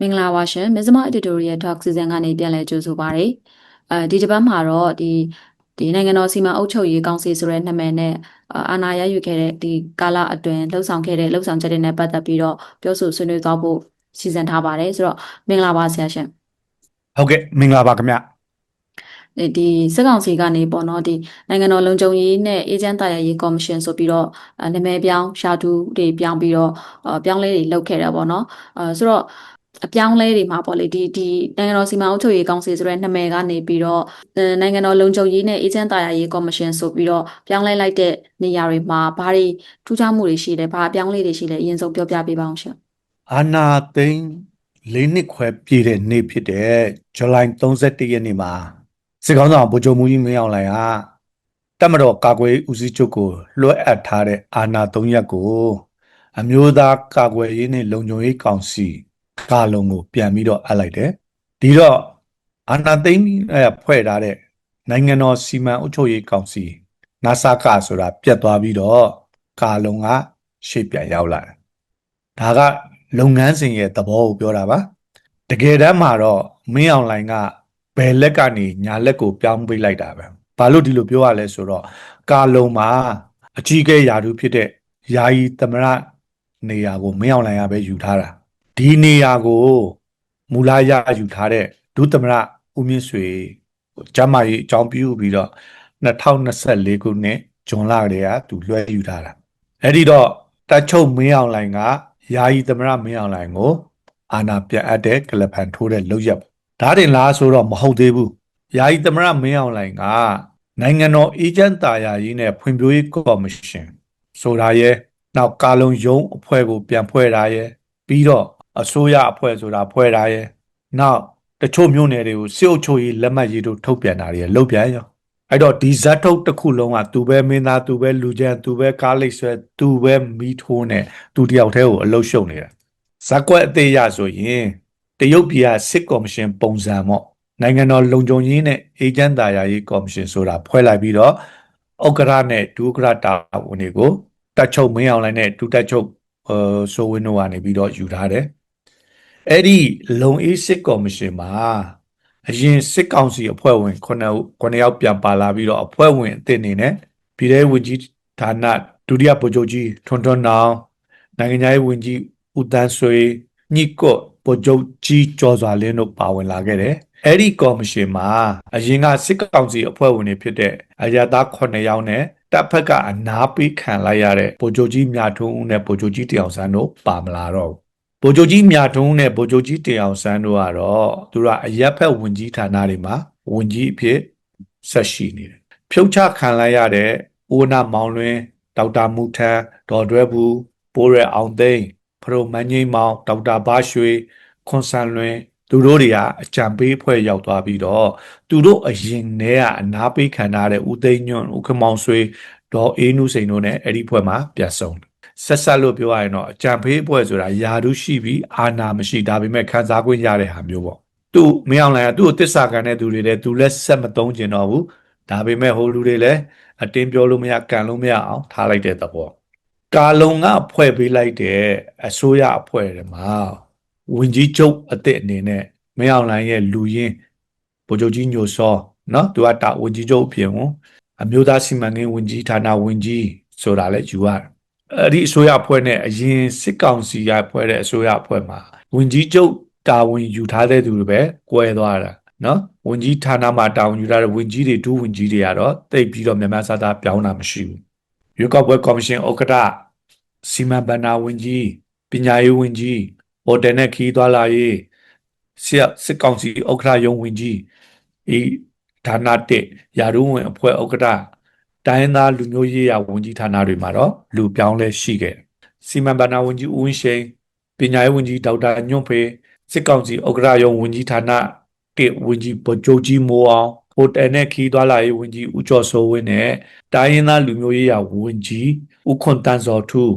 မင်္ဂလာပါရှင်မဇ္ဈမ editorial talk season ကနေပြန်လည်ကြိုဆိုပါရစေအဲဒီတစ်ပတ်မှာတော့ဒီဒီနိုင်ငံတော်စီမံအုပ်ချုပ်ရေးကောင်စီဆိုတဲ့နာမည်နဲ့အာဏာရယူခဲ့တဲ့ဒီကာလအတွင်းလှုပ်ဆောင်ခဲ့တဲ့လှုပ်ဆောင်ချက်တွေနဲ့ပတ်သက်ပြီးတော့ပြောဆိုဆွေးနွေးသွားဖို့စီစဉ်ထားပါတယ်ဆိုတော့မင်္ဂလာပါဆရာရှင်ဟုတ်ကဲ့မင်္ဂလာပါခင်ဗျဒီဒီစစ်ကောင်စီကနေပေါ့နော်ဒီနိုင်ငံတော်လုံခြုံရေးနဲ့အေဂျင့်တာယာရေးကော်မရှင်ဆိုပြီးတော့အဲနာမည်ပြောင်းရှာတူတွေပြောင်းပြီးတော့အပြောင်းလဲတွေလုပ်ခဲ့တယ်ပေါ့နော်အဲဆိုတော့ အပြောင်းလဲတွေမှာပေါ့လေဒီဒီနိုင်ငံတော်စီမံအုပ်ချုပ်ရေးကောင်စီဆိုတဲ့နာမည်ကနေပြီးတော့အဲနိုင်ငံတော်လုံခြုံရေးနဲ့အေဂျင့်တာယာရေးကော်မရှင်ဆိုပြီးတော့ပြောင်းလဲလိုက်တဲ့နေရာတွေမှာဘာတွေထူးခြားမှုတွေရှိလဲဘာအပြောင်းလဲတွေရှိလဲအရင်ဆုံးပြောပြပေးပါအောင်ရှင်အာနာသိန်း၄နှစ်ခွဲပြည့်တဲ့နေ့ဖြစ်တဲ့ဇူလိုင်31ရက်နေ့မှာစစ်ကောင်ဆောင်ဗိုလ်ချုပ်မူကြီးမင်းအောင်လှိုင်ဟာတပ်မတော်ကာကွယ်ရေးဦးစီးချုပ်ကိုလွှဲအပ်ထားတဲ့အာနာ၃ရက်ကို အမျိုးသားကာကွယ်ရေးနဲ့လုံခြုံရေးကောင်စီ ကာလုံကိုပြန်ပြီးတော့အပ်လိုက်တယ်ဒီတော့အာနာသိန်းအဲဖွဲ့ထားတဲ့နိုင်ငံတော်စီမံအုပ်ချုပ်ရေးကောင်စီနာဆာကဆိုတာပြတ်သွားပြီးတော့ကာလုံကရှေ့ပြန်ရောက်လာတယ်ဒါကလုပ်ငန်းစဉ်ရဲ့သဘောကိုပြောတာပါတကယ်တမ်းမှာတော့မင်းအောင်လိုင်ကဘယ်လက်ကနေညာလက်ကိုပြောင်းပေးလိုက်တာပဲဘာလို့ဒီလိုပြောရလဲဆိုတော့ကာလုံမှာအကြီးအကဲယာတူဖြစ်တဲ့ယာယီသမရနေရာကိုမင်းအောင်လိုင်ကပဲယူထားတာ ဒီနေရာကိုမူလာရယူထားတဲ့ဒုသမရဦးမြင့်ဆွေကျမ်းမာရေးအကြောင်းပြုပြီးတော့2024ခုနှစ်ဇွန်လကတည်းကသူလွှဲယူထားတာအဲ့ဒီတော့တက်ချုပ်မင်းအောင်လှိုင်ကယာယီသမရမင်းအောင်လှိုင်ကိုအာနာပြန်အပ်တဲ့ကလပန်ထိုးတဲ့လောက်ရက်ဒါတင်လားဆိုတော့မဟုတ်သေးဘူးယာယီသမရမင်းအောင်လှိုင်ကနိုင်ငံတော်အေဂျင့်တာယာရေးနဲ့ဖွံ့ဖြိုးရေးကော်မရှင်ဆိုတာရဲ့နောက်ကာလုံယုံအဖွဲ့ကိုပြန်ဖွဲ့တာရဲ့ပြီးတော့ အစိုးရအဖွဲ့ဆိုတာဖွဲ့တာရဲ့နောက်တချို့မြို့နယ်တွေကိုစစ်အုပ်ချုပ်ရေးလက်မှတ်ရေးတို့ထုတ်ပြန်တာတွေလုပ်ပြန်ရောအဲ့တော့ဒီဇက်ထုတ်တစ်ခုလုံးကသူပဲမင်းသားသူပဲလူချမ်းသူပဲကားလိတ်ဆွဲသူပဲမီးထိုးနဲ့သူတယောက်တည်းကိုအလုရှုံနေတာဇက်ကွက်အသေးရဆိုရင်တရုတ်ပြည်ကစစ်ကော်မရှင်ပုံစံပေါ့နိုင်ငံတော်လုံခြုံရေးနဲ့အေဂျင့်တာယာရေးကော်မရှင်ဆိုတာဖွဲ့လိုက်ပြီးတော့ဥက္ကရာနဲ့ဒုဥက္ကရာတာဝန်တွေကိုတက်ချုပ်မင်းအောင်လိုင်းနဲ့ဒုတက်ချုပ်အဲဆိုဝင်းတို့ကနေပြီးတော့ယူထားတယ် အဲ့ဒီလုံအေးစစ်ကော်မရှင်မှာအရင်စစ်ကောင်စီအဖွဲ့ဝင်9ဦး9ယောက်ပြန်ပါလာပြီးတော့အဖွဲ့ဝင်အသစ်အနေနဲ့ပြည်ထောင်ဝင်ကြီးဌာနဒုတိယဗိုလ်ချုပ်ကြီးထွန်းထွန်းနောင်နိုင်ငံရေးဝင်ကြီးဦးတန်းဆွေညိကွတ်ဗိုလ်ချုပ်ကြီးကျော်စွာလင်းတို့ပါဝင်လာခဲ့တယ်အဲ့ဒီကော်မရှင်မှာအရင်ကစစ်ကောင်စီအဖွဲ့ဝင်တွေဖြစ်တဲ့အရသာ9ယောက်နဲ့တပ်ဖက်ကအနာပေးခံလိုက်ရတဲ့ဗိုလ်ချုပ်ကြီးမြထွန်းဦးနဲ့ဗိုလ်ချုပ်ကြီးတယောင်ဆန်းတို့ပါမလာတော့ဘူး ဗိုလ်ချုပ်ကြီးမြထွန်းနဲ့ဗိုလ်ချုပ်ကြီးတင်အောင်ဆန်းတို့ကတော့သူကအရက်ဖက်ဝင်ကြီးဌာနတွေမှာဝင်ကြီးအဖြစ်ဆက်ရှိနေတယ်။ဖြုတ်ချခံလိုက်ရတဲ့ဦးနာမောင်လွင်ဒေါက်တာမူထန်ဒေါ်တွဲဘူးပိုးရအောင်သိန်းဖရိုမန်းငိမ့်မောင်ဒေါက်တာဘာရွှေခွန်ဆန်လွင်သူတို့တွေကအကြံပေးဖွဲ့ရောက်သွားပြီးတော့သူတို့အရင်တည်းကအနာပေးခံထားတဲ့ဦးသိန်းညွန့်ဦးခမောင်ဆွေဒေါ်အေးနုစိန်တို့နဲ့အဲ့ဒီဖွဲ့မှာပြန်ဆုံတယ် ဆက်ဆက်လို့ပြောရရင်တော့အကြံဖေးအဖွဲ့ဆိုတာယာတုရှိပြီးအာနာမရှိဒါပေမဲ့ခံစား권ရတဲ့ဟာမျိုးပေါ့သူမင်းအောင်လိုင်ကသူ့ကိုတစ္ဆာခံတဲ့သူတွေလည်းသူလည်းဆက်မသုံးကျင်တော့ဘူးဒါပေမဲ့ဟိုလူတွေလည်းအတင်းပြောလို့မရကန်လို့မရအောင်ထားလိုက်တဲ့သဘောကာလုံကဖွဲ့ပေးလိုက်တဲ့အစိုးရအဖွဲ့တွေမှာဝင်ကြီးချုပ်အစ်စ်အနေနဲ့မင်းအောင်လိုင်ရဲ့လူရင်းဗိုလ်ချုပ်ကြီးညိုစောနော်သူကတာဝန်ကြီးချုပ်အပြင်ဝန်အမျိုးသားစီမံကိန်းဝန်ကြီးဌာနဝန်ကြီးဆိုတာလည်းယူရတယ် အဲ့ဒီအစိုးရအဖွဲ့နဲ့အရင်စစ်ကောင်စီကဖွဲ့တဲ့အစိုးရအဖွဲ့မှာဝင်ကြီးချုပ်တာဝန်ယူထားတဲ့သူတွေပဲကွဲသွားတာနော်ဝင်ကြီးဌာနမှာတာဝန်ယူထားတဲ့ဝင်ကြီးတွေဒုဝင်ကြီးတွေကတော့တိတ်ပြီးတော့မြန်မာစားသားပြောင်းတာမရှိဘူးရွေးကောက်ပွဲကော်မရှင်ဥက္ကဋ္ဌစီမံဘဏ္ဍာဝင်ကြီးပညာရေးဝင်ကြီးဟိုတယ်နဲ့ခီးသွားလာရေးစစ်စစ်ကောင်စီဥက္ကဋ္ဌရုံးဝင်ကြီးဤဌာနတက်ရာထူးဝင်အဖွဲ့ဥက္ကဋ္ဌ တိုင်းရင်းသားလူမျိုးရေးရာဝန်ကြီးဌာနတွေမှာတော့လူပြောင်းလဲရှိခဲ့တယ်။စီမံဘဏ္ဍာဝန်ကြီးဦးဝင်းရှိန်ပညာရေးဝန်ကြီးဒေါက်တာညွန့်ဖေစစ်ကောင်စီဥက္ကဋ္ဌရုံးဝန်ကြီးဌာနကဝန်ကြီးဗိုလ်ချုပ်ကြီးမိုးအောင်ဟိုတယ်နဲ့ခီးသွားလာရေးဝန်ကြီးဦးကျော်စိုးဝင်းနဲ့တိုင်းရင်းသားလူမျိုးရေးရာဝန်ကြီးဦးခွန်တန်းစောထူး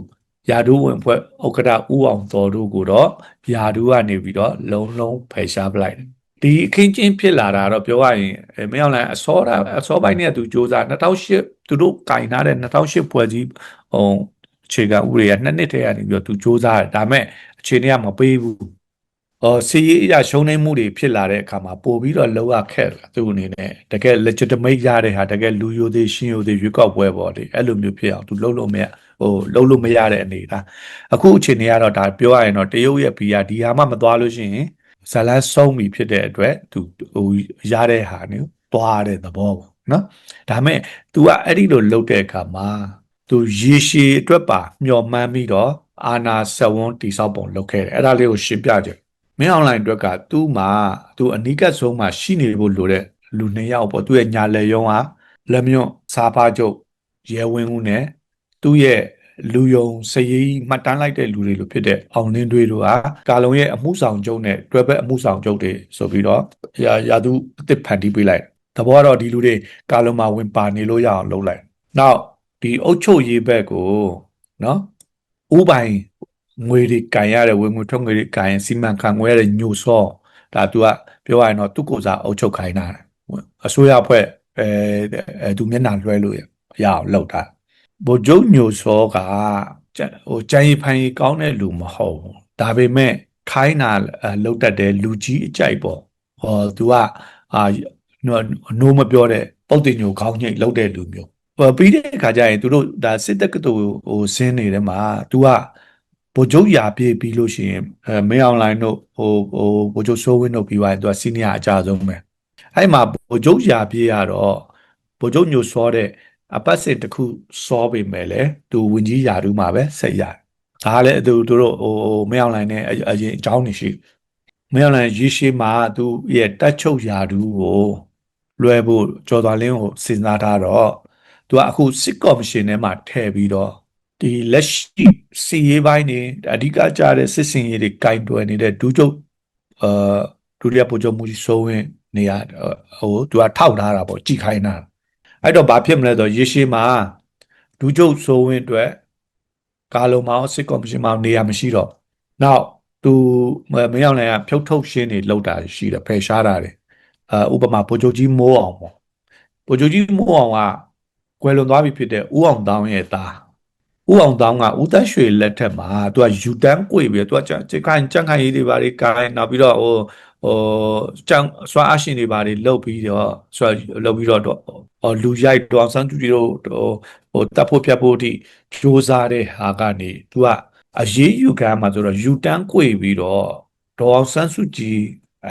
ယာဒူးဝင်ဖွဲ့ဥက္ကဋ္ဌဦးအောင်တော်တို့ကိုတော့ယာဒူးကနေပြီးတော့လုံလုံးဖယ်ရှားပလိုက်တယ် ဒီအခင်းချင်းဖြစ်လာတာတော့ပြောရရင်အဲမင်းအောင်လိုင်းအစောတာအစောပိုင်းနဲ့သူစ조사2008သူတို့ကင်ထားတဲ့2008ဖွဲ့စည်းဟိုအခြေခံဥပဒေကနှစ်နှစ်တည်းကနေပြီးတော့သူစ조사တယ်ဒါပေမဲ့အခြေအနေကမပေးဘူး အော်စီရေးအရာရှုံးနေမှုတွေဖြစ်လာတဲ့အခါမှာပို့ပြီးတော့လောရခက်လာသူ့အနေနဲ့တကယ် legitimate ရတဲ့ဟာတကယ်လူယိုသေးရှင်ယိုသေးရွေးကောက်ပွဲပေါ့လေအဲ့လိုမျိုးဖြစ်အောင်သူလုံးလို့မရဟိုလုံးလို့မရတဲ့အနေဒါအခုအချိန်တွေကတော့ဒါပြောရရင်တော့တရုတ်ရဲ့ PR ဒီဟာမှမသွားလို့ရှိရင် ဇလန်းဆုံးပြီဖြစ်တဲ့အတွက်သူဟိုရတဲ့ဟာမျိုးသွားတဲ့သဘောပေါ့နော်ဒါမဲ့ तू ကအဲ့ဒီလိုလုပ်တဲ့အခါမှာသူရေရှည်အတွက်ပါမျှော်မှန်းပြီးတော့အာနာစဝန်းတိဆောက်ပုံလုပ်ခဲ့တယ်အဲ့ဒါလေးကိုရှင်းပြကြတယ်မင်းအွန်လိုင်းအတွက်ကသူ့မှာသူအနီးကပ်ဆုံးမှာရှိနေဖို့လိုတဲ့လူနှစ်ယောက်ပေါ့သူ့ရဲ့ညာလက်ယုံကလက်မြွန့်စားဖားချုပ်ရဲဝင်းဦးနဲ့သူ့ရဲ့ လူယုံစရေးမှတ်တမ်းလိုက်တဲ့လူတွေလိုဖြစ်တဲ့အောင်လင်းတွေတို့ဟာကာလုံရဲ့အမှုဆောင်ချုပ်နဲ့တွဲဘက်အမှုဆောင်ချုပ်တွေဆိုပြီးတော့ရာရာသူအစ်စ်ဖန်တီးပေးလိုက်တဘောကတော့ဒီလူတွေကာလုံမှာဝင်ပါနေလို့ရအောင်လုပ်လိုက်နောက်ဒီအုတ်ချုပ်ရေးဘက်ကိုနော်ဥပိုင်ငွေတွေကန်ရတဲ့ဝင်ငွေထွက်ငွေတွေကန်ရင်စီမံခန့်ခွဲရတဲ့ညိုစောဒါသူကပြောရရင်တော့သူ့ကိုယ်စားအုတ်ချုပ်ခိုင်းတာအစိုးရအဖွဲ့အဲအဲသူမျက်နှာလွှဲလို့ရအောင်လုပ်တာ ဗိုလ်ချုပ်ညိုစောကကျဟိုကြံရီဖိုင်ကောင်းတဲ့လူမဟုတ်ဘူးဒါပေမဲ့ခိုင်းတာလောက်တတ်တဲ့လူကြီးအကြိုက်ပေါ့ဟောသူကအာနိုးမပြောတဲ့ပုတ်တင်ညိုခေါင်းညိတ်လောက်တဲ့လူမျိုးဟိုပြီးတဲ့အခါကျရင်သူတို့ဒါစစ်တပ်ကတူဟိုဆင်းနေတဲ့မှာ तू ကဗိုလ်ချုပ်ရာပြေးပြီးလို့ရှိရင်အဲမင်းအွန်လိုင်းတို့ဟိုဟိုဗိုလ်ချုပ်စိုးဝင်းတို့ပြီးသွားရင် तू ကစီနီယာအကြဆုံးပဲအဲ့မှာဗိုလ်ချုပ်ရာပြေးရတော့ဗိုလ်ချုပ်ညိုစောတဲ့ အပတ်စစ်တစ်ခုစောပေမဲ့လေ तू ဝင်ကြီးယာတူးမှာပဲဆက်ရတယ်ဒါလည်းသူတို့ဟိုမင်းအွန်လိုင်းနဲ့အရင်အကြောင်းနေရှိမင်းအွန်လိုင်းရေးရှိမှာ तू ရဲ့တက်ချုပ်ယာတူးကိုလွယ်ဖို့ကြော်တော်လင်းကိုစဉ်းစားထားတော့သူကအခုစစ်ကော်မရှင်ထဲမှာထည့်ပြီးတော့ဒီလက်ရှိစီရေးပိုင်းနေအဓိကကြတဲ့စစ်စင်ရေးတွေကင်တွယ်နေတဲ့ဒူးချုပ်အာဒုတိယဗိုလ်ချုပ်မူကြီးစိုးဝင်းနေရာဟိုသူကထောက်ထားတာပေါ့ကြည်ခိုင်းတာ အဲ့တော့ဘာဖြစ်မလဲဆိုရေရှည်မှာဒူးချုပ်စိုးဝင်းအတွက်ကာလုံမောင်စစ်ကော်မရှင်မောင်နေရာမရှိတော့နောက်သူမင်းအောင်လည်းကဖြုတ်ထုတ်ရှင်းနေလောက်တာရှိတယ်ဖယ်ရှားတာတယ်အာဥပမာဗိုလ်ချုပ်ကြီးမိုးအောင်ပေါ့ဗိုလ်ချုပ်ကြီးမိုးအောင်ကကွယ်လွန်သွားပြီဖြစ်တဲ့ဦးအောင်တောင်းရဲ့သားဦးအောင်တောင်းကဦးသက်ရွှေလက်ထက်မှာသူကယူတန်းကိုပြီးသူကကြက်ခိုင်ကြက်ခိုင်ရေးတွေပါတွေကိုင်းနောက်ပြီးတော့ဟို ဟိုចောင်းစွာအရှင်တွေပါတွေလုတ်ပြီးတော့စွာလုတ်ပြီးတော့ဟိုလူရိုက်တော်ဆန်းကျူတို့ဟိုဟိုတပ်ဖို့ဖြတ်ဖို့အထိကြိုးစားတဲ့ဟာကနေသူကအရေးယူခံမှာဆိုတော့ယူတန်းကိုပြီးတော့ဒေါအောင်ဆန်းစုကြည်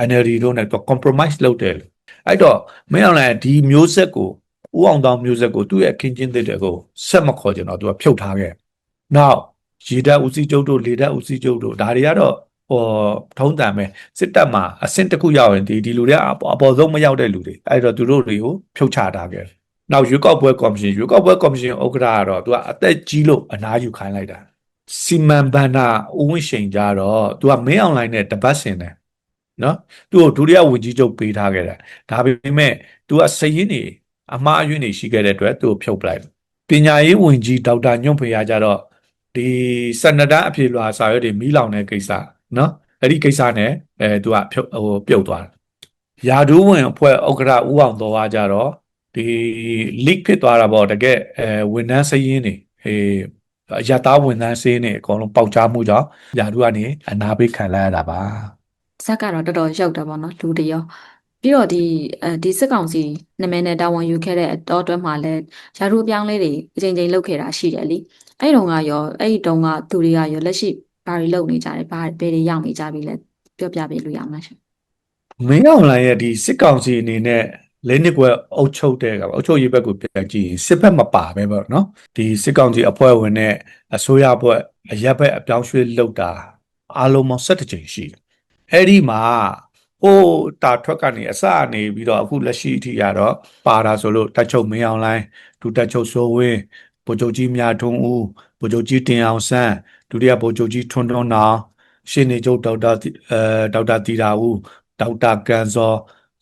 NLD တို့နဲ့သူ compromise လုပ်တယ်အဲ့တော့မင်းအောင်လည်းဒီမျိုးဆက်ကိုဦးအောင်တောင်မျိုးဆက်ကိုသူ့ရဲ့အခင်းချင်းသစ်တွေကိုဆက်မခေါ်ကြတော့သူကဖြုတ်ထားခဲ့။နောက်ရေတပ်ဦးစီးချုပ်တို့လေတပ်ဦးစီးချုပ်တို့ဒါတွေကတော့ ဟောထုံးတန်ပဲစစ်တပ်မှာအဆင့်တစ်ခုရောက်ရင်ဒီဒီလူတွေကအပေါ်ဆုံးမရောက်တဲ့လူတွေအဲ့တော့သူတို့တွေကိုဖြုတ်ချထားခဲ့။နောက်ရွေးကောက်ပွဲကော်မရှင်ရွေးကောက်ပွဲကော်မရှင်ဥက္ကဋ္ဌကတော့သူကအသက်ကြီးလို့အနားယူခိုင်းလိုက်တာ။စီမံဘန္နာဦးဝင်းရှိန်ကြတော့သူကမင်းအွန်လိုင်းနဲ့တပတ်စင်တယ်နော်သူ့ကိုဒုတိယဝန်ကြီးချုပ်ပေးထားခဲ့တာဒါပေမဲ့ तू ကစရင်နေအမှားအယွင်းတွေရှိခဲ့တဲ့အတွက်သူ့ကိုဖြုတ်ပလိုက်ပညာရေးဝန်ကြီးဒေါက်တာညွန့်ဖေရကြတော့ဒီစနဒအဖြေလွှာစာရွက်တွေမီးလောင်တဲ့ကိစ္စ နော်အဲ့ဒီကိစ္စနဲ့အဲသူကဖြုတ်ဟိုပြုတ်သွားတယ်ယာဒူးဝင်အဖွဲ့ဥက္ကဋ္ဌဦးအောင်တော်ကကြတော့ဒီ leak ဖြစ်သွားတာပေါ့တကယ်အဲဝန်ထမ်းစရင်နေအေးရတာဝန်ထမ်းစင်းနေအကုန်လုံးပေါက်ကြားမှုကြောင့်ယာဒူးကနေအနာပေးခံလိုက်ရတာပါဇက်ကတော့တော်တော်ရောက်တယ်ပေါ့နော်လူတွေရောပြီးတော့ဒီအဲဒီစစ်ကောင်စီနာမည်နဲ့တာဝန်ယူခဲ့တဲ့အတော်အတွင်းမှာလည်းယာရုအပြောင်းလေးတွေအချိန်ချင်းလုပ်ခဲ့တာရှိတယ်လीအဲ့တုန်းကရောအဲ့ဒီတုန်းကသူတွေကရောလက်ရှိ ဘာတွေလုပ်နေကြတယ်ဘာဘယ်တွေရောက်နေကြပြီလဲပြောပြပေးလို့ရမှာရှင်မင်းအောင်လိုင်းရဲ့ဒီစစ်ကောင်စီအနေနဲ့လေးနှစ်ကွယ်အုပ်ချုပ်တဲ့ကအုပ်ချုပ်ရေးဘက်ကိုပြန်ကြည့်ရင်စစ်ဘက်မပါပဲပေါ့နော်ဒီစစ်ကောင်စီအဖွဲ့ဝင်နဲ့အစိုးရဘက်အရက်ဘက်အပြောင်းရွှေ့လုပ်တာအားလုံးပေါင်း17ကြိမ်ရှိတယ်အဲ့ဒီမှာဟိုတာထွက်ကနေအစအနေပြီးတော့အခုလက်ရှိအထိရတော့ပါတာဆိုလို့တက်ချုပ်မင်းအောင်လိုင်းဒုတက်ချုပ်စိုးဝင်းဗိုလ်ချုပ်ကြီးမြထွန်းဦးဗိုလ်ချုပ်ကြီးတင်အောင်ဆန်း ဒုတိယဗိုလ်ချုပ်ကြီးထွန်းထွန်းနောင်ရှင်းနေချုပ်ဒေါက်တာအဲဒေါက်တာတီတာဦးဒေါက်တာကန်စော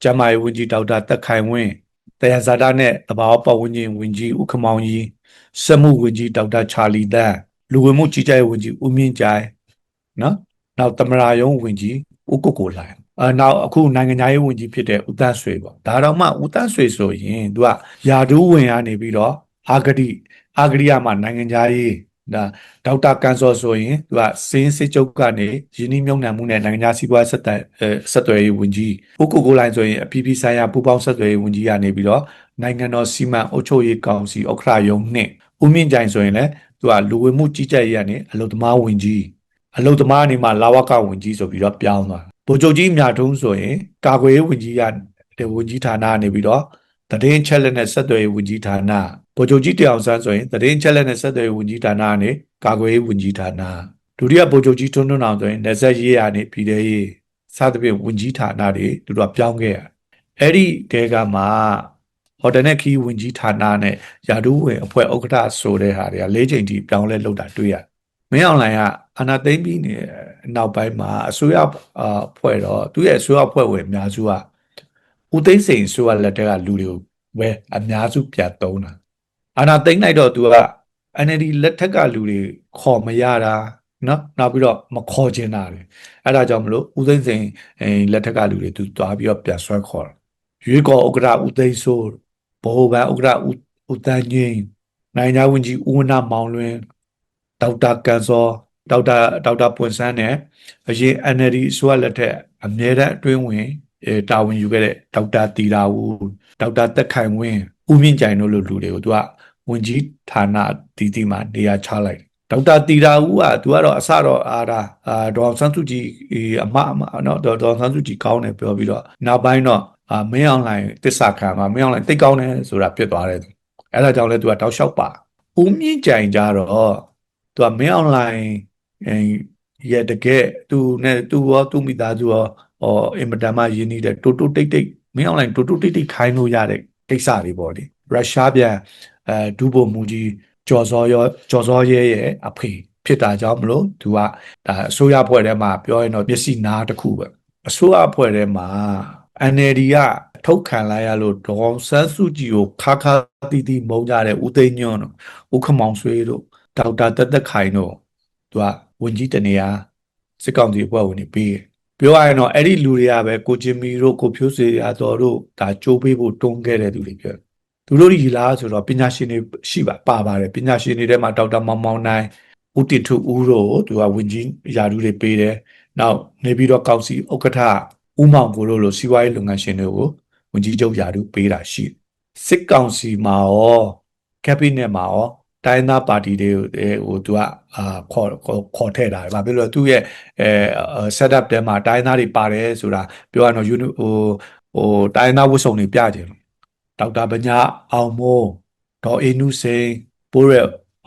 ကျမ်းမာရေးဝန်ကြီးဒေါက်တာတက်ခိုင်ဝင်းတရားဇာတာနဲ့တဘာဝပတ်ဝန်းကျင်ဝန်ကြီးဦးခမောင်ကြီးစက်မှုဝန်ကြီးဒေါက်တာချာလီတန်းလူဝင်မှုကြီးကြပ်ရေးဝန်ကြီးဦးမြင့်ကြိုင်နော်နောက်တမရာယုံဝန်ကြီးဦးကိုကိုလိုင်အဲနောက်အခုနိုင်ငံသားရေးဝန်ကြီးဖြစ်တဲ့ဦးတန်းဆွေပေါ့ဒါတော့မှဦးတန်းဆွေဆိုရင်သူကယာဒူးဝင်ကနေပြီးတော့အာဂတိအာဂရိယမှာနိုင်ငံသားရေး ဒါဒေါက်တာကန်စောဆိုရင်သူကစင်းစစ်ချုပ်ကနေယင်းနှမြုံနှံမှုနဲ့နိုင်ငံခြားစီးပွားဆက်တန်အဲဆက်သွယ်ရေးဝန်ကြီးဥက္ကုကိုလိုင်းဆိုရင်အပြည်ပြည်ဆိုင်ရာပူးပေါင်းဆက်သွယ်ရေးဝန်ကြီးကနေပြီးတော့နိုင်ငံတော်စီမံအုပ်ချုပ်ရေးကောင်စီဥက္ကဋ္ဌယုံနှင့်ဦးမြင့်ကြိုင်ဆိုရင်လည်းသူကလူဝင်မှုကြီးကြပ်ရေးကနေအလုံသမားဝန်ကြီးအလုံသမားအနေမှာလာဝကဝန်ကြီးဆိုပြီးတော့ပြောင်းသွားဗိုလ်ချုပ်ကြီးမြထုံးဆိုရင်ကာကွယ်ရေးဝန်ကြီးကဝန်ကြီးဌာနကနေပြီးတော့တည်င်းချက်လက်နဲ့ဆက်သွယ်ရေးဝန်ကြီးဌာန ဗိုလ်ချုပ်ကြီးတအောင်ဆန်းဆိုရင်တည်င်းချက်လက်နဲ့ဆက်သွယ်ရေးဝန်ကြီးဌာနကနေကာကွယ်ရေးဝန်ကြီးဌာနဒုတိယဗိုလ်ချုပ်ကြီးထွန်းထွန်းအောင်ဆိုရင်လက်ဆက်ရေးရနေပြည်ထရေးစသဖြင့်ဝန်ကြီးဌာနတွေသူတို့ကပြောင်းခဲ့ရအဲ့ဒီတဲကမှာဟိုတယ်နဲ့ခီးဝန်ကြီးဌာနနဲ့ယာဒူးဝင်အဖွဲ့ဥက္ကဋ္ဌဆိုတဲ့ဟာတွေက၄ချိန်ထိပြောင်းလဲလုပ်တာတွေ့ရမင်းအောင်လှိုင်ကအာနာသိမ့်ပြီးနေနောက်ပိုင်းမှာအစိုးရအဖွဲ့တော့သူရဲ့အစိုးရအဖွဲ့ဝင်အများစုကဦးသိန်းစိန်ဆိုရလက်ထက်ကလူတွေကိုပဲအများစုပြန်သုံးတာ အာနာသိမ့်လိုက်တော့သူက NLD လက်ထက်ကလူတွေခေါ်မရတာနော်နောက်ပြီးတော့မခေါ်ချင်တာတွေအဲ့ဒါကြောင့်မလို့ဦးသိန်းစိန်လက်ထက်ကလူတွေသူသွားပြီးတော့ပြန်ဆွဲခေါ်တာရွေးကော်ဥက္ကဋ္ဌဦးသိန်းစိုးဗဟိုဘဏ်ဥက္ကဋ္ဌဦးဦးတန်းငင်းနိုင်ငံဝန်ကြီးဦးဝနမောင်လွင်ဒေါက်တာကန်စောဒေါက်တာဒေါက်တာပွန်ဆန်းနဲ့အရင် NLD အစိုးရလက်ထက်အမြဲတမ်းအတွင်းဝင်အဲတာဝန်ယူခဲ့တဲ့ဒေါက်တာတီတာဦးဒေါက်တာတက်ခိုင်ဝင်းဦးမြင့်ကြိုင်တို့လိုလူတွေကိုသူက ဝန်ကြီးဌာနတီတီမှာနေရာချလိုက်ဒေါက်တာတီတာဦးကသူကတော့အစတော့အာဒါအာဒေါအောင်ဆန်းစုကြည်အမအမနော်ဒေါအောင်ဆန်းစုကြည်ကောင်းတယ်ပြောပြီးတော့နောက်ပိုင်းတော့အာမင်းအောင်လှိုင်တစ္ဆာခံမှာမင်းအောင်လှိုင်တိတ်ကောင်းတယ်ဆိုတာပြစ်သွားတယ်အဲ့ဒါကြောင့်လဲသူကတောက်လျှောက်ပါဦးမြင့်ကြိုင်ကြတော့သူကမင်းအောင်လှိုင်ရဲ့တကယ်သူနဲ့သူရောသူမိသားစုရောဟောအင်မတန်မှယင်းနေတဲ့တိုတိုတိတ်တိတ်မင်းအောင်လှိုင်တိုတိုတိတ်တိတ်ခိုင်းလို့ရတဲ့ကိစ္စတွေပေါ့လေရုရှားပြန် အဲဒူဘိုမူကြီးကျော်စောရောကျော်စောရဲရဲ့အဖေဖြစ်တာကြောင့်မလို့သူကဒါအစိုးရဖွဲ့ထဲမှာပြောရင်တော့မျက်စိနားတစ်ခုပဲအစိုးရဖွဲ့ထဲမှာ NLD ကထုတ်ခံလိုက်ရလို့ဒေါ်ဆန်းစုကြည်ကိုခါခါတီတီမုံကြတဲ့ဦးသိန်းညွန့်တို့ဦးခမောင်ဆွေးတို့ဒေါက်တာတက်တက်ခိုင်တို့သူကဝန်ကြီးတနေရာစစ်ကောင်စီအဖွဲ့ဝင်တွေပြီးပြောရရင်တော့အဲ့ဒီလူတွေကပဲကိုဂျင်မီတို့ကိုဖြိုးစေရတော်တို့ဒါကြိုးပေးဖို့တွန်းခဲ့တဲ့သူတွေပြော သူတို့ဒီလားဆိုတော့ပညာရှင်တွေရှိပါပါပါတယ်ပညာရှင်တွေထဲမှာဒေါက်တာမောင်မောင်နိုင်ဦးတည်ထုဦးတို့သူကဝင်ကြီးယာဒူးတွေပေးတယ်နောက်နေပြီးတော့ကောက်စီဥက္ကဋ္ဌဦးမောင်ကိုတို့လိုစီးပွားရေးလုပ်ငန်းရှင်တွေကိုဝင်ကြီးချုပ်ယာဒူးပေးတာရှိစစ်ကောင်စီမှာရောကက်ဘိနက်မှာရောတိုင်းသားပါတီတွေဟိုသူကအာခေါ်ခေါ်ထည့်တာ။ဘာဖြစ်လို့သူ့ရဲ့အဲ setup ထဲမှာတိုင်းသားတွေပါတယ်ဆိုတာပြောရတော့ဟိုဟိုတိုင်းသားဝတ်စုံတွေပြကြတယ်။ ဒေါက်တာပညာအောင်မိုးဒေါ်အေနုစိန်ပိုးရ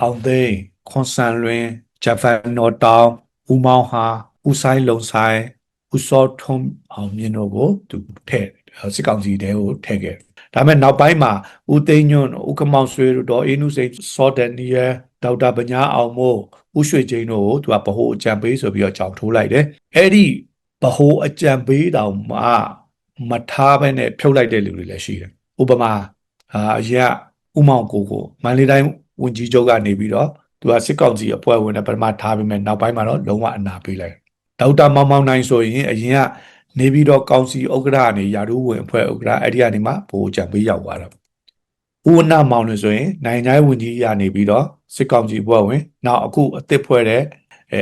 အောင်သိန်းခွန်ဆန်လွင်ဂျပန်နော်တောင်ဦးမောင်ဟာဦးဆိုင်လုံဆိုင်ဦးစောထုံးအောင်မြင့်တို့ကိုသူထည့်စစ်ကောင်စီတဲကိုထည့်ခဲ့ဒါပေမဲ့နောက်ပိုင်းမှာဦးသိန်းညွန့်ဦးကမောင်ဆွေတို့ဒေါ်အေးနုစိန်စောဒန်နီယဒေါက်တာပညာအောင်မို့ဦးရွှေချင်းတို့ကိုသူကဗဟိုအကြံပေးဆိုပြီးတော့ကြောင်ထိုးလိုက်တယ်အဲ့ဒီဗဟိုအကြံပေးတောင်မှမထားဘဲနဲ့ဖြုတ်လိုက်တဲ့လူတွေလည်းရှိတယ် ဥပမာအာရဥမောင်ကိုကိုမန္တလေးတိုင်းဝန်ကြီးချုပ်ကနေပြီးတော့သူကစစ်ကောင်စီအဖွဲ့ဝင်နဲ့ပထမထားပြီးမဲ့နောက်ပိုင်းမှာတော့လုံးဝအနာပေးလိုက်ဒေါက်တာမောင်မောင်နိုင်ဆိုရင်အရင်ကနေပြီးတော့ကောင်စီဥက္ကဋ္ဌကနေယာရုဝင်အဖွဲ့ဥက္ကဋ္ဌအဲ့ဒီကနေမှဘိုးကြံပေးရောက်သွားတာဥဝနမောင်လို့ဆိုရင်နိုင်ငံခြားဝန်ကြီးရနေပြီးတော့စစ်ကောင်စီဘွဲ့ဝင်နောက်အခုအသစ်ဖွဲ့တဲ့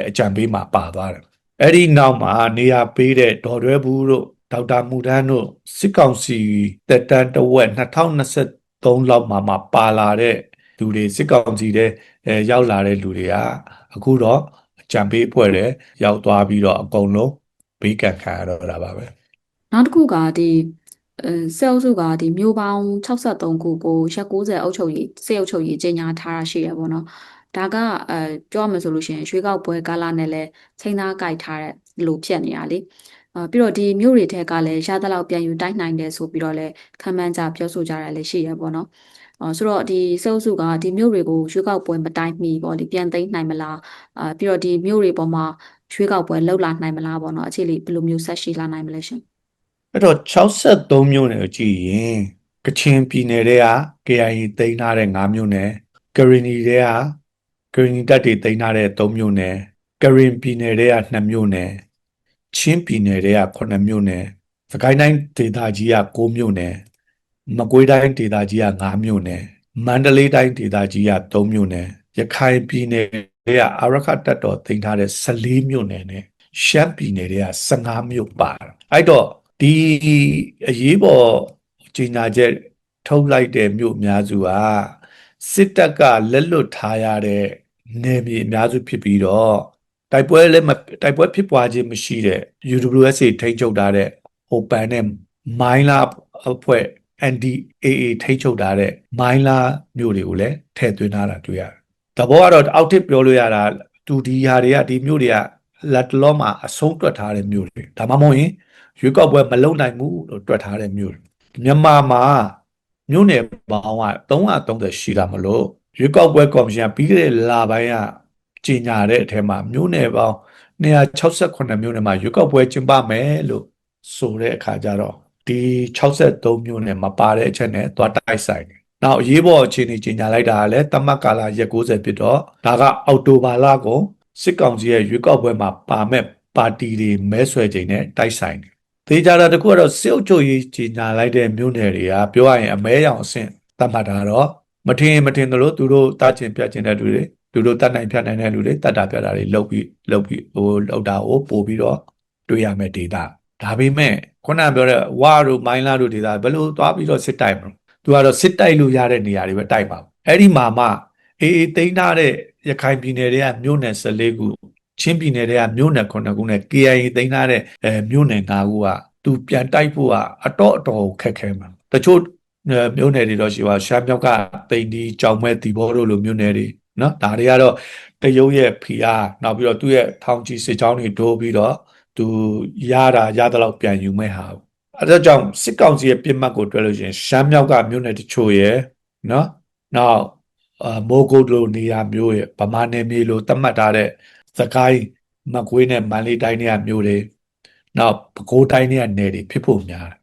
အကြံပေးမှာပါသွားတယ်အဲ့ဒီနောက်မှာနေရာပေးတဲ့ဒေါ်တွဲဘူးတို့ ဒေါက်တာမူတန်းတို့စစ်ကောင်စီတက်တန်းတဝက်2023လောက်မှာမှာပါလာတဲ့လူတွေစစ်ကောင်စီတဲ့အဲရောက်လာတဲ့လူတွေကအခုတော့ကြံပေးဖွဲ့တယ်ရောက်သွားပြီးတော့အကုန်လုံးဘေးကံခံရတော့တာပါပဲနောက်တစ်ခုကဒီအဲဆဲအုပ်စုကဒီမျိုးပေါင်း63ခုကိုရက်90အုပ်ချုပ်ရေးစေအုပ်ချုပ်ရေးကြီးညာထားတာရှိရပေါ့နော်ဒါကအဲပြောရမယ်ဆိုလို့ရှိရင်ရွှေကောက်ပွဲကာလနဲ့လဲချိန်သားကြိုက်ထားတဲ့လိုဖြစ်နေတာလေအဲ ပြီးတော့ဒီမျိုးတွေထက်ကလည်းရသလောက်ပြန်ယူတိုက်နိုင်တယ်ဆိုပြီးတော့လဲခံမှန်းကြပြောဆိုကြတာလည်းရှိရပေါ့နော်အော်ဆိုတော့ဒီစေအုပ်စုကဒီမျိုးတွေကိုရွှေကောက်ပွဲမတိုင်မီပေါ့ဒီပြန်သိမ်းနိုင်မလားအာပြီးတော့ဒီမျိုးတွေပေါ်မှာရွှေကောက်ပွဲလှုပ်လာနိုင်မလားပေါ့နော်အခြေလေးဘယ်လိုမျိုးဆက်ရှိလာနိုင်မလဲရှင်အဲ့တော့63မြို့နယ်ကိုကြည့်ရင်ကချင်ပြည်နယ်တွေက KIA တိန်းထားတဲ့5မြို့နယ်ကရင်နီတွေကကရင်နီတပ်တွေတိန်းထားတဲ့3မြို့နယ်ကရင်ပြည်နယ်တွေက2မြို့နယ် ချင်းပြည်နယ်တွေက9မြို့နယ်စကိုင်းတိုင်းဒေသကြီးက9မြို့နယ်မကွေးတိုင်းဒေသကြီးက9မြို့နယ်မန္တလေးတိုင်းဒေသကြီးက3မြို့နယ်ရခိုင်ပြည်နယ်ကအာရခတက်တော်တင်ထားတဲ့14မြို့နယ်နဲ့ရှမ်းပြည်နယ်တွေက15မြို့ပါအဲ့တော့ဒီအရေးပေါ်ကြီးညာချက်ထုတ်လိုက်တဲ့မြို့အများစုကစစ်တပ်ကလက်လွတ်ထားရတဲ့နယ်မြေအများစုဖြစ်ပြီးတော့ တိုက်ပွဲလည်းမတိုက်ပွဲဖြစ်ပွားခြင်းမရှိတဲ့ UWSA ထိန်းချုပ်ထားတဲ့ဟိုပန်နဲ့မိုင်းလာအဖွဲ့ NDAA ထိန်းချုပ်ထားတဲ့မိုင်းလာမြို့တွေကိုလည်းထည့်သွင်းထားတာတွေ့ရတယ်။တဘောကတော့အောက်တစ်ပြောလို့ရတာတူဒီဟာတွေကဒီမြို့တွေကလက်တလောမှာအဆုံးတွက်ထားတဲ့မြို့တွေဒါမှမဟုတ်ရင်ရွေးကောက်ပွဲမလုံနိုင်ဘူးလို့တွက်ထားတဲ့မြို့တွေမြန်မာမှာမြို့နယ်ပေါင်းက330ရှိတာမလို့ရွေးကောက်ပွဲကော်မရှင်ကပြီးခဲ့တဲ့လပိုင်းက ကြီးညာတဲ့အထက်မှာမြို့နယ်ပေါင်း268မြို့နယ်မှာရွေးကောက်ပွဲကျင်းပမယ်လို့ဆိုတဲ့အခါကျတော့ဒီ63မြို့နယ်မပါတဲ့အချက်နဲ့သွားတိုက်ဆိုင်တယ်။နောက်အရေးပေါ်အခြေအနေကြီးညာလိုက်တာကလည်းတမတ်ကာလရက်90ဖြစ်တော့ဒါကအောက်တိုဘာလကုန်စစ်ကောင်စီရဲ့ရွေးကောက်ပွဲမှာပါမဲ့ပါတီတွေမဲဆွယ်ချိန်နဲ့တိုက်ဆိုင်တယ်။သေချာတာတခုကတော့စစ်အုပ်ချုပ်ရေးကြီးညာလိုက်တဲ့မြို့နယ်တွေကပြောရရင်အမဲရောင်အဆင့်သတ်မှတ်တာတော့မထင်မထင်သလိုသူတို့တားချင်ပြချင်တဲ့လူတွေ သူတို့တတ်နိုင်ဖြတ်နိုင်တဲ့လူတွေတတ်တာပြတာတွေလုပ်ပြီးလုပ်ပြီးဟိုလောက်တာကိုပို့ပြီးတော့တွေ့ရမယ်ဒေတာဒါပေမဲ့ခုနပြောတဲ့ဝါတို့မိုင်းလာတို့ဒေတာဘယ်လိုသွားပြီးတော့စစ်တိုက်မလို့သူကတော့စစ်တိုက်လို့ရတဲ့နေရာတွေပဲတိုက်ပါအဲ့ဒီမှာမှအေးအေးတိန်းထားတဲ့ရခိုင်ပြည်နယ်တွေကမြို့နယ်14ခုချင်းပြည်နယ်တွေကမြို့နယ်9ခုနဲ့ KIA တိန်းထားတဲ့အဲမြို့နယ်9ခုကသူပြန်တိုက်ဖို့ကအတော့အတော်ခက်ခဲမှာတချို့မြို့နယ်တွေတော့ရှိပါရှားမြောက်ကတိန်ဒီကြောင်မဲ့ဒီဘောတို့လိုမြို့နယ်တွေ နော်ဒါတွေကတော့တရုတ်ရဲ့ဖီအားနောက်ပြီးတော့သူ့ရဲ့ထောင်ကြီးစစ်ကြောင်းတွေဒိုးပြီးတော့သူရတာရတဲ့လောက်ပြန်ယူမဲ့ဟာအဲဒါကြောင့်စစ်ကောင်စီရဲ့ပြစ်မှတ်ကိုတွဲလို့ရှိရင်ရှမ်းမြောက်ကမြို့နယ်တချို့ရဲ့နော်နောက်အာမိုးကုတ်လိုနေရာမျိုးရဲ့ဗမာနယ်မြေလိုသတ်မှတ်ထားတဲ့သခိုင်းမကွေးနဲ့မန္တလေးတိုင်းတွေကမြို့တွေနောက်ပဲခူးတိုင်းတွေကနယ်တွေဖြစ်ဖို့များတယ်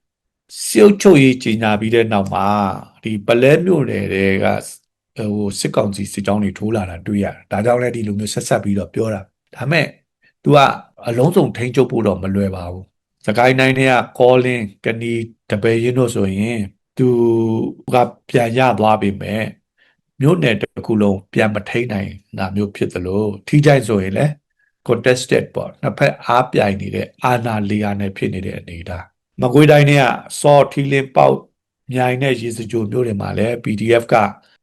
စီုပ်ချုပ်ရေးကြီးညာပြီးတဲ့နောက်မှာဒီပလဲမြို့နယ်တွေက ဟိုစစ်ကောင်စီစစ်ကြောင်းတွေထိုးလာတာတွေ့ရတယ်ဒါကြောင့်လည်းဒီလိုမျိုးဆက်ဆက်ပြီးတော့ပြောတာဒါမဲ့ तू ကအလုံးစုံထိန်းချုပ်ဖို့တော့မလွယ်ပါဘူးစကိုင်းတိုင်းတွေကကောလင်းကနီတပယ်ရင်တို့ဆိုရင် तू ကပြန်ရသွားပြီမဲ့မြို့နယ်တစ်ခုလုံးပြန်မထိန်နိုင်တာမျိုးဖြစ်သလိုထိကြိုက်ဆိုရင်လည်း contested ပေါ့နှစ်ဖက်အားပြိုင်နေတဲ့အာနာလီယာနဲ့ဖြစ်နေတဲ့အနေအထားမကွေးတိုင်းတွေကစော်ထီလင်းပေါက်မြိုင်နဲ့ရေစကြိုမျိုးတွေမှာလည်း PDF က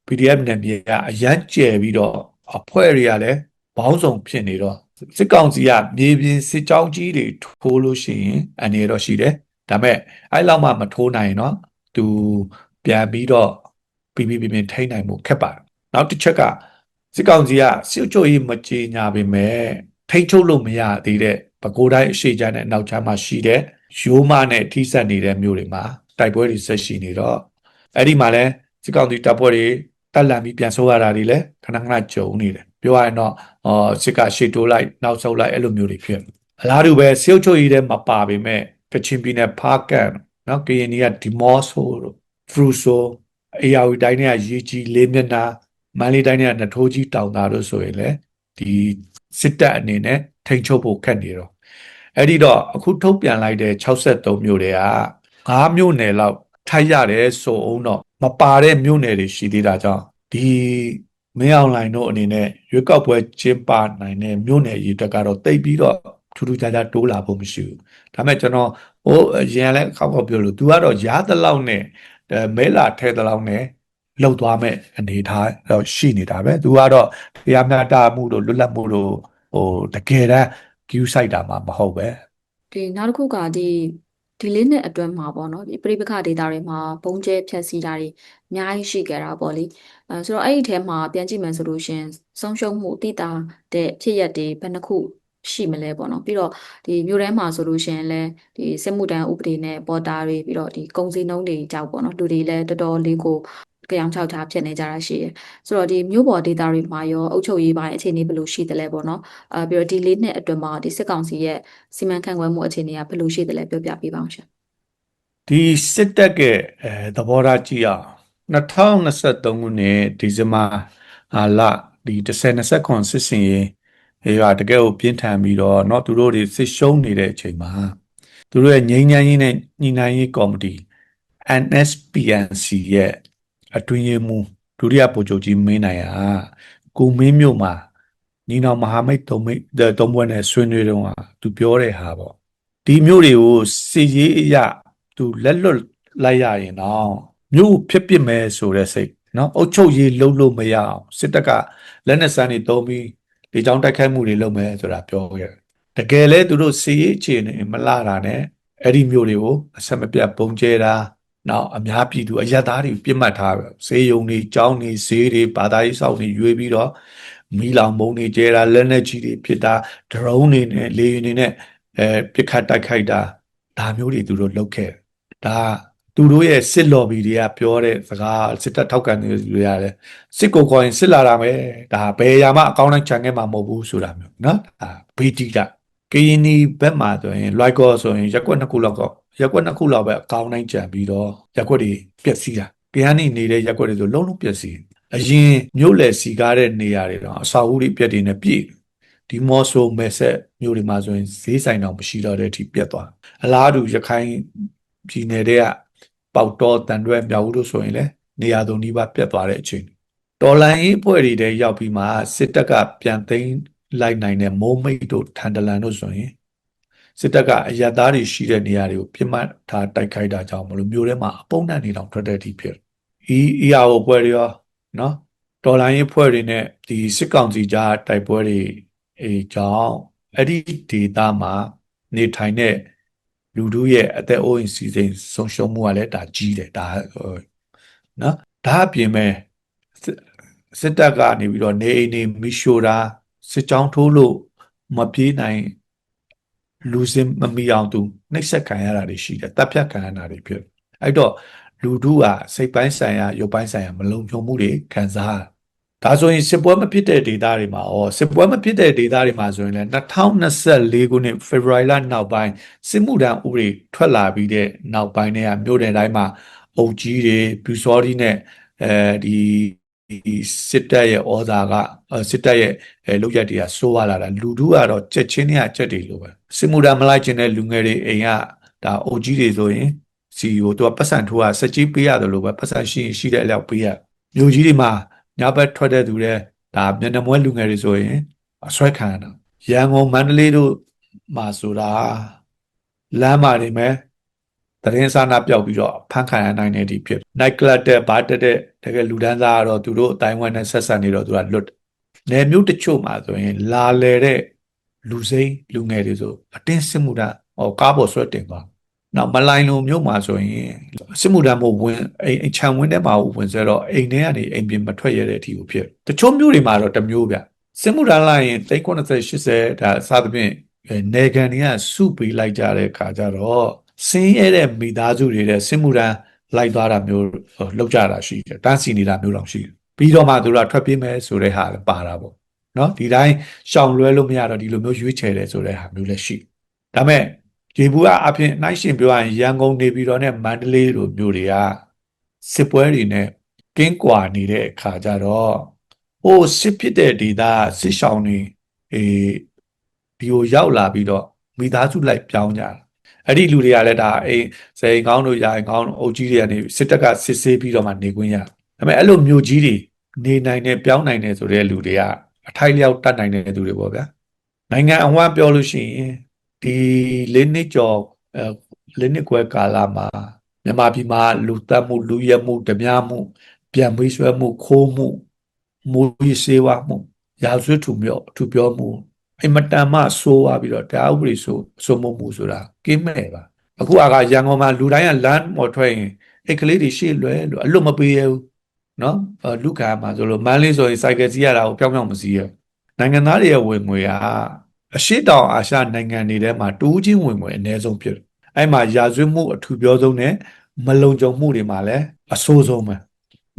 PDF နယ်မြေကအရန်ကျယ်ပြီးတော့အဖွဲ့တွေကလည်းဘောင်းဆောင်ဖြစ်နေတော့စစ်ကောင်စီကမြေပြင်စစ်ကြောင်းကြီးတွေထိုးလို့ရှိရင်အနေတော့ရှိတယ်ဒါပေမဲ့အဲ့လောက်မှမထိုးနိုင်ရင်တော့သူပြန်ပြီးတော့ပြပြပြပြထိနိုင်မှုခက်ပါတယ်နောက်တစ်ချက်ကစစ်ကောင်စီကစစ်ချုပ်ရေးမကြေညာပေမဲ့ထိချုပ်လို့မရသေးတဲ့ပဲခူးတိုင်းအရှိချမ်းနဲ့အနောက်ချမ်းမှာရှိတဲ့ရိုးမနဲ့ထိစပ်နေတဲ့မြို့တွေမှာတိုက်ပွဲတွေဆက်ရှိနေတော့အဲ့ဒီမှာလဲစစ်ကောင်စီတပ်ဖွဲ့တွေ တက်လန်ပြီးပြန်ဆိုးရတာတွေလည်းခဏခဏကြုံနေတယ်ပြောရရင်တော့အော်စစ်ကရှေ့တိုးလိုက်နောက်ဆုတ်လိုက်အဲ့လိုမျိုးတွေဖြစ်အလားတူပဲစေုပ်ချုပ်ရေးထဲမှာပါပေမဲ့ကချင်ပြည်နယ်ဖားကန်နော်ကရင်နီကဒီမော့ဆိုတို့ဖရူဆိုအေယာဝီတိုင်းကရေကြီးလေးမျက်နှာမန္တလေးတိုင်းကနထိုးကြီးတောင်သားတို့ဆိုရင်လည်းဒီစစ်တပ်အနေနဲ့ထိန်ချုပ်ဖို့ခက်နေတော့အဲ့ဒီတော့အခုထုတ်ပြန်လိုက်တဲ့63မြို့တွေက9မြို့နယ်လောက်ထိုက်ရတယ်ဆိုအောင်တော့ မပါတဲ့မြို့နယ်တွေရှိသေးတာကြောင့်ဒီမင်းအောင်လှိုင်တို့အနေနဲ့ရွေးကောက်ပွဲကျင်းပနိုင်တဲ့မြို့နယ်ရေးတက်ကတော့တိတ်ပြီးတော့ထူးထူးခြားခြားတိုးလာဖို့မရှိဘူးဒါပေမဲ့ကျွန်တော်ဟိုရင်လည်းခောက်ခောက်ပြောလို့ तू ကတော့ရားတလောက်နဲ့မဲလာထဲတလောက်နဲ့လှုပ်သွားမဲ့အနေထားတော့ရှိနေတာပဲ तू ကတော့တရားမျှတမှုတို့လွတ်လပ်မှုတို့ဟိုတကယ်တမ်း queue site တာမှမဟုတ်ပဲဒီနောက်တစ်ခုကဒီ ဒီလေးနှစ်အတွင်းမှာပေါ့နော်ဒီပြိပခဒေတာတွေမှာဘုံကျဲဖြတ်စီးတာတွေအများကြီးရှိခဲ့တာပေါ့လေအဲဆိုတော့အဲ့ဒီထဲမှာပြန်ကြည့်မယ်ဆိုလို့ရှင်ဆုံးရှုံးမှုတိတာတဲ့ဖြစ်ရက်တွေဘယ်နှခုရှိမလဲပေါ့နော်ပြီးတော့ဒီမြို့ထဲမှာဆိုလို့ရှင်လဲဒီစစ်မှုတန်းဥပဒေနဲ့ပေါ်တာတွေပြီးတော့ဒီကုန်စည်နှုန်းတွေကြောက်ပေါ့နော်လူတွေလည်းတော်တော်လေးကို ကြောင်ချောက်ချာဖြစ်နေကြတာရှိတယ်ဆိုတော့ဒီမြို့ပေါ်ဒေတာတွေမှာရောအုပ်ချုပ်ရေးပိုင်းအခြေအနေဘယ်လိုရှိသလဲပေါ့နော်အာပြီးတော့ဒီလေးနှစ်အတွင်းမှာဒီစစ်ကောင်စီရဲ့စီမံခန့်ခွဲမှုအခြေအနေကဘယ်လိုရှိသလဲပြောပြပေးပါအောင်ရှင် ဒီစစ်တပ်ကအဲသဘောထားကြည့်အောင်2023ခုနှစ်ဒီဇင်ဘာအာလဒီ1029စစ်စင်ရေးအေးကတကယ်ကိုပြင်းထန်ပြီးတော့เนาะသူတို့တွေစစ်ရှုံးနေတဲ့အချိန်မှာသူတို့ရဲ့ငြိမ်းချမ်းရေးနဲ့ညီနိုင်ရေးကော်မတီ NSPNC ရဲ့ အတွင်းရေးမှူးဒုတိယဗိုလ်ချုပ်ကြီးမင်းနိုင်ဟာကိုမင်းမြို့မှာညီနောင်မဟာမိတ်သုံးမိတ်သုံးဘွဲ့နဲ့ဆွေးနွေးတော့သူပြောတဲ့ဟာပေါ့ဒီမြို့တွေကိုစီရေးအရသူလက်လွတ်လိုက်ရရင်တော့မြို့ဖြစ်ပစ်မယ်ဆိုတဲ့စိတ်နော်အုတ်ချုပ်ရေးလှုပ်လို့မရအောင်စစ်တပ်ကလက်နက်စမ်းတွေတုံးပြီးဒီကြောင်တိုက်ခိုက်မှုတွေလုပ်မယ်ဆိုတာပြောခဲ့တယ်တကယ်လဲသူတို့စီရေးအခြေအနေမလာတာနဲ့အဲ့ဒီမြို့တွေကိုအဆက်မပြတ်ပုံကျဲတာ နောက်အများပြည်သူအယက်သားတွေပြစ်မှတ်ထားပဲစေယုံတွေကြောင်းတွေဈေးတွေဘာသာရေးစောက်တွေရွေးပြီးတော့မီလောင်မုံတွေကျဲတာလက်နက်ကြီးတွေဖြစ်တာဒရုန်းတွေနဲ့လေယာဉ်တွေနဲ့အဲပစ်ခတ်တိုက်ခိုက်တာဒါမျိုးတွေသူတို့လုပ်ခဲ့ဒါသူတို့ရဲ့စစ်လော်ဘီတွေကပြောတဲ့စကားစစ်တပ်ထောက်ခံနေလူတွေရတယ်စစ်ကိုခေါ်ရင်စစ်လာတာပဲဒါဘယ်ရာမှအကောင်းတိုင်းခြံခဲ့မှာမဟုတ်ဘူးဆိုတာမျိုးနော်ဒါဘေးတီတာကရင်နီဘက်မှာဆိုရင် like ကောဆိုရင်ရက်ကွက်နှစ်ခုလောက်ကော ရက်ကွက်နှစ်ခုလောက်ပဲအကောင်းတိုင်းကြံပြီးတော့ရက်ကွက်တွေပျက်စီးတာကရန်နီနေတဲ့ရက်ကွက်တွေဆိုလုံးလုံးပျက်စီးအရင်မြို့လေစီကားတဲ့နေရာတွေတော့အစာအုပ်တွေပြက်တွေနဲ့ပြည့်ဒီမော့ဆိုမဲဆက်မြို့တွေမှာဆိုရင်ဈေးဆိုင်တော့မရှိတော့တဲ့အထိပြက်သွားအလားတူရခိုင်ပြည်နယ်တွေကပေါက်တော်တန်ရွဲ့မြောက်ဦးတို့ဆိုရင်လည်းနေရာသုံးနီးပါးပြတ်သွားတဲ့အချိန်တော်လိုင်းရေးအဖွဲ့တွေတဲရောက်ပြီးမှစစ်တပ်ကပြန်သိမ်းလိုက်နိုင်တဲ့မိုးမိတ်တို့ထန်တလန်တို့ဆိုရင် စစ်တပ်ကအရသားတွေရှိတဲ့နေရာတွေကိုပြစ်မှတ်ထားတိုက်ခိုက်တာကြောင့်မလို့မျိုးထဲမှာအပုံနဲ့နေတော့ထွက်တဲ့အထိဖြစ်အီအီအာကိုပွဲတွေရောနော်တော်လိုင်းရေးဖွဲ့တွေနဲ့ဒီစစ်ကောင်စီကြားတိုက်ပွဲတွေအဲကြောင့်အဲ့ဒီဒေတာမှာနေထိုင်တဲ့လူတို့ရဲ့အသက်အိုးအိမ်စီစဉ်ဆုံးရှုံးမှုကလည်းဒါကြီးတယ်ဒါနော်ဒါအပြင်မဲ့စစ်တပ်ကနေပြီးတော့နေအိမ်တွေမိရှို့တာစစ်ကြောင်းထိုးလို့မပြေးနိုင် လူစင်မမီအောင်သူနှိပ်စက်ခံရတာတွေရှိတယ်တပ်ဖြတ်ခံရတာတွေဖြစ်အဲ့တော့လူတို့ကစိတ်ပိုင်းဆိုင်ရာရုပ်ပိုင်းဆိုင်ရာမလုံခြုံမှုတွေခံစားဒါဆိုရင်စစ်ပွဲမဖြစ်တဲ့ဒေသတွေမှာဩစစ်ပွဲမဖြစ်တဲ့ဒေသတွေမှာဆိုရင်လည်း2024ခုနှစ်ဖေဖော်ဝါရီလနောက်ပိုင်းစစ်မှုထမ်းဥပဒေထွက်လာပြီးတဲ့နောက်ပိုင်းတွေကမြို့နယ်တိုင်းမှာအုပ်ကြီးတွေပြူစောဒီနဲ့အဲဒီ ဒီစစ်တပ်ရဲ့ဩဇာကစစ်တပ်ရဲ့အဲလုပ်ရက်တွေကစိုးရလာတာလူတို့ကတော့ချက်ချင်းတွေကချက်တွေလိုပဲစစ်မှုထမ်းမလိုက်ခြင်းတဲ့လူငယ်တွေအိမ်ကဒါအုပ်ကြီးတွေဆိုရင်စီကိုသူကပတ်စံထိုးကစက်ကြီးပေးရတယ်လို့ပဲပတ်စံရှိရင်ရှိတဲ့အလျောက်ပေးရမြို့ကြီးတွေမှာညဘက်ထွက်တဲ့သူတွေဒါမျက်နှာမွဲလူငယ်တွေဆိုရင်အဆွဲခံရတာရန်ကုန်မန္တလေးတို့မှာဆိုတာလမ်းမှာနေမ ယ်တရင်စာနာပြောက်ပြီးတော့ဖန်ခံရနိုင်တဲ့အထိဖြစ် night club တဲ့ဘာတက်တဲ့တကယ်လူဒန်းသားကတော့သူတို့အတိုင်းဝမ်နဲ့ဆက်ဆက်နေတော့သူကလွတ်နေမျိုးတချို့မှာဆိုရင် လာလေတဲ့လူစိမ်းလူငယ်တွေဆိုအတင်းစစ်မှုတာဟောကားပေါ်ဆွဲတင်သွားနောက်မလိုင်းလိုမျိုးမှာဆိုရင်စစ်မှုထမ်းမို့ဝင်အိမ်ခြံဝင်းထဲမှာဝင်ဆွဲတော့အိမ်ထဲကနေအိမ်ပြင်မထွက်ရတဲ့အထိကိုဖြစ်တချို့မျိုးတွေမှာတော့တစ်မျိုးဗျစစ်မှုထမ်းလိုက်ရင်390 80ဒါစသဖြင့်နေကန်တွေကစုပေးလိုက်ကြတဲ့ခါကျတော့ ဆင်းရဲတဲ့မိသားစုတွေတဲ့စစ်မှုထမ်းလိုက်သွားတာမျိုးလောက်ကြတာရှိတယ်တန်းစီနေတာမျိုးတော့ရှိတယ်ပြီးတော့မှသူတို့ကထွက်ပြေးမယ်ဆိုတဲ့ဟာလည်းပါတာပေါ့နော်ဒီတိုင်းရှောင်လွဲလို့မရတော့ဒီလိုမျိုးရွေးချယ်တယ်ဆိုတဲ့ဟာမျိုးလည်းရှိဒါမဲ့ဒီဘူးကအဖြစ်နှိုင်းရှင်ပြောရရင်ရန်ကုန်နေပြည်တော်နဲ့မန္တလေးလိုမျိုးတွေကစစ်ပွဲတွေနဲ့ကင်းကွာနေတဲ့အခါကျတော့ဟိုစစ်ဖြစ်တဲ့ဒေသစစ်ရှောင်တွေအေးဒီကိုရောက်လာပြီးတော့မိသားစုလိုက်ပြောင်းကြတာ အဲ့ဒီလူတွေကလည်းဒါအိမ်စိန်ကောင်းတို့ရာအိမ်ကောင်းအုပ်ကြီးတွေကနေစစ်တပ်ကစစ်ဆေးပြီးတော့မှနေခွင့်ရဒါပေမဲ့အဲ့လိုမျိုးကြီးတွေနေနိုင်တယ်ပြောင်းနိုင်တယ်ဆိုတဲ့လူတွေကအထိုက်လျောက်တတ်နိုင်တဲ့သူတွေပေါ့ဗျာနိုင်ငံအဝမ်းပြောလို့ရှိရင်ဒီလေးနှစ်ကျော်အဲလေးနှစ်ခွဲကာလမှာမြန်မာပြည်မှာလူတက်မှုလူရဲမှုဓမြမှု ပြန်မွေးဆွဲမှုခိုးမှုမူရီစေဝါမှုရာဇဝတ်ထုမျိုးသူပြောမှု အမတန်မှဆိုးသွားပြီးတော့တရားဥပဒေဆိုဆိုမှုမှုဆိုတာကင်းမဲ့ပါအခုကရန်ကုန်မှာလူတိုင်းကလမ်းပေါ်ထွက်ရင်အဲ့ကလေးတွေရှေ့လွဲလို့အလွတ်မပေးရဘူးနော်လူခါမှာဆိုလို့မန်းလေးဆိုရင်စိုက်ကယ်စီးရတာကိုပြောင်းပြောင်းမစီးရနိုင်ငံသားတွေရဲ့ဝင်ငွေကအရှိတောင်အာရှနိုင်ငံတွေထဲမှာတူးချင်းဝင်ငွေအနည်းဆုံးဖြစ်တယ်အဲ့မှာရာဇဝတ်မှုအထူးပြောဆုံးနဲ့မလုံခြုံမှုတွေမှာလည်းအဆိုးဆုံးပဲ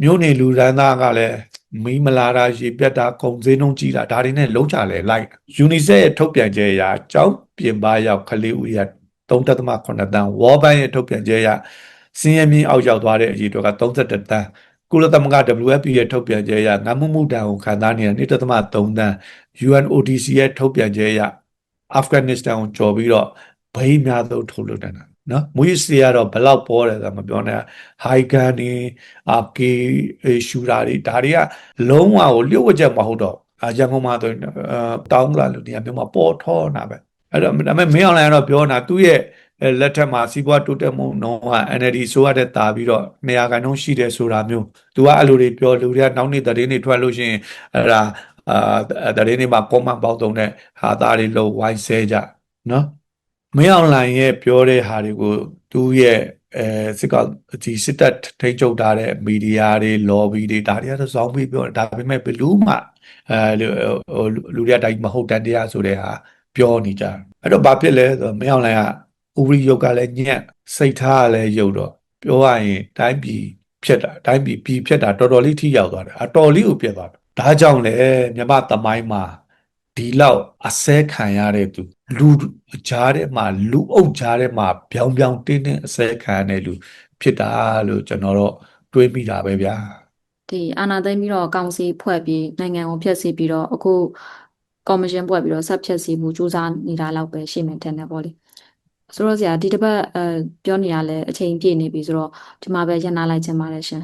မြို့နေလူဒန်းသားကလည်း မီးမလာတာရေပြတ်တာကုန်စည်နှုန်းကြီးတာဒါတွေနဲ့လုံးချလဲလိုက် UNICEF ရဲ့ထုတ်ပြန်ချက်အရကျောင်းပြင်ပရောက်ကလေးဦးရ3.8တန်း World Bank ရဲ့ထုတ်ပြန်ချက်အရစင်းရမြင့်အောက်ရောက်သွားတဲ့အရေးအတွက်က31တန်းကုလသမဂ္ဂ WFP ရဲ့ထုတ်ပြန်ချက်အရငမှုမှုတန်ကိုခံစားနေတာ1.3တန်း UNODC ရဲ့ထုတ်ပြန်ချက်အရအာဖဂန်နစ္စတန်ကိုကျော်ပြီးတော့ဘိန်းများသောထုတ်လုပ်နေတာ နော်မူရစ်စီကတော့ဘယ်လောက်ပေါ်တယ်ဆိုတာမပြောနဲ့ဟိုက်ကန်နေအာကေရှူတာတွေဒါတွေကလုံးဝကိုလျှို့ဝှက်ချက်မဟုတ်တော့အာရန်ကုန်မှာဆိုရင်အာတောင်းလာလို့နေရာမျိုးမှာပေါ်ထောနာပဲအဲ့တော့ဒါပေမဲ့မင်းအောင်လိုင်ကတော့ပြောနေတာသူ့ရဲ့အဲလက်ထက်မှာစီးပွားတိုးတက်မှုနှုန်းက NLD ဆိုရတဲ့တာပြီးတော့နေရာကန်နှုန်းရှိတယ်ဆိုတာမျိုးသူကအဲ့လိုတွေပြောလူတွေကနောက်နေ့သတင်းတွေထွက်လို့ရှိရင်အဲ့ဒါအာသတင်းတွေမှာ comment ပေါက်တုံနဲ့ဟာသားတွေလို့ဝိုင်းဆဲကြနော် မင်းအောင်လှိုင်ရဲ့ပြောတဲ့ဟာတွေကိုသူ့ရဲ့အဲစစ်ကောင်ဒီစစ်တပ်ထိန်းချုပ်ထားတဲ့မီဒီယာတွေ lobby တွေဒါတွေကတော့ဇောင်းပြီးပြောတယ်ဒါပေမဲ့ဘယ်လူမှအဲလူဟိုလူတွေကတိုင်းမဟုတ်တန်တရားဆိုတဲ့ဟာပြောနေကြတယ်အဲ့တော့ဘာဖြစ်လဲဆိုတော့မင်းအောင်လှိုင်ကဥပရိယုတ်ကလည်းညက်စိတ်ထားကလည်းယုတ်တော့ပြောရရင်တိုင်းပြည်ဖြစ်တာတိုင်းပြည်ပြည်ဖြစ်တာတော်တော်လေးထိရောက်သွားတယ်အတော်လေးကိုပြတ်သွားတယ်ဒါကြောင့်လေမြမသမိုင်းမှာ ဒီလောက်အစဲခံရတဲ့သူလူကြားထဲမှာလူအုပ်ကြားထဲမှာပြောင်ပြောင်တင်းတင်းအစဲခံရတဲ့လူဖြစ်တာလို့ကျွန်တော်တို့တွေးမိတာပဲဗျာဒီအာဏာသိမ်းပြီးတော့ကောင်စီဖွဲ့ပြီးနိုင်ငံကိုဖျက်ဆီးပြီးတော့အခုကော်မရှင်ဖွဲ့ပြီးတော့ဆက်ဖျက်ဆီးမှုစူးစမ်းနေတာလောက်ပဲရှိမှန်တယ်နဲ့ပေါ့လေဆိုတော့ဆရာဒီတစ်ပတ်အဲပြောနေရလဲအချိန်ပြည့်နေပြီဆိုတော့ဒီမှာပဲရန်နာလိုက်ချင်ပါတယ်ရှင်